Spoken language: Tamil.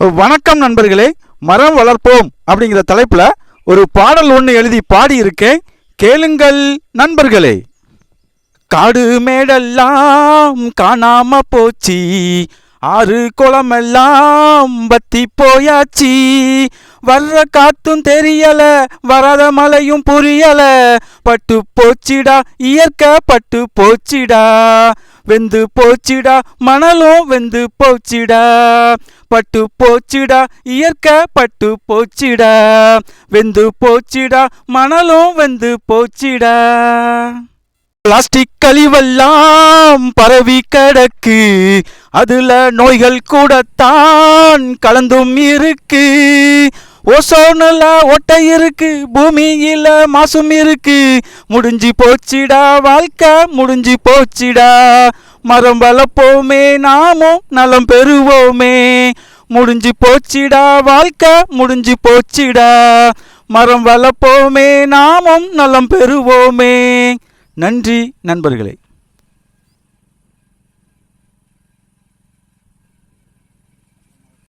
வணக்கம் நண்பர்களே மரம் வளர்ப்போம் அப்படிங்கிற தலைப்பில் ஒரு பாடல் ஒன்று எழுதி பாடியிருக்கேன். கேளுங்கள் நண்பர்களே. காடு மேடெல்லாம் காணாம போச்சு. ஆறு குளமெல்லாம் பத்தி போயாச்சு. வர்ற காத்தும் தெரியல வராத மழையும் புரியல. பட்டு போச்சிடா இயற்கை பட்டு போச்சிடா. வெந்து போச்சிடா மணலும் வெந்து போச்சிடா. பட்டு போச்சிடா இயற்கை பட்டு போச்சிடா. வெந்து போச்சிடா மணலும் வெந்து போச்சிடா. பிளாஸ்டிக் கழிவெல்லாம் பரவி கிடக்கு. அதுல நோய்கள் கூடத்தான் கலந்தும் இருக்கு. ஓசோனில் ஒட்டை இருக்கு பூமியில் மாசும் இருக்கு. முடிஞ்சு போச்சிடா வாழ்க்கை முடிஞ்சு போச்சிடா. மரம் வளர்ப்போமே நாமும் நலம் பெறுவோமே. முடிஞ்சு போச்சிடா வாழ்க்கை முடிஞ்சு போச்சிடா. மரம் வளர்ப்போமே நாமும் நலம் பெறுவோமே. நன்றி நண்பர்களே.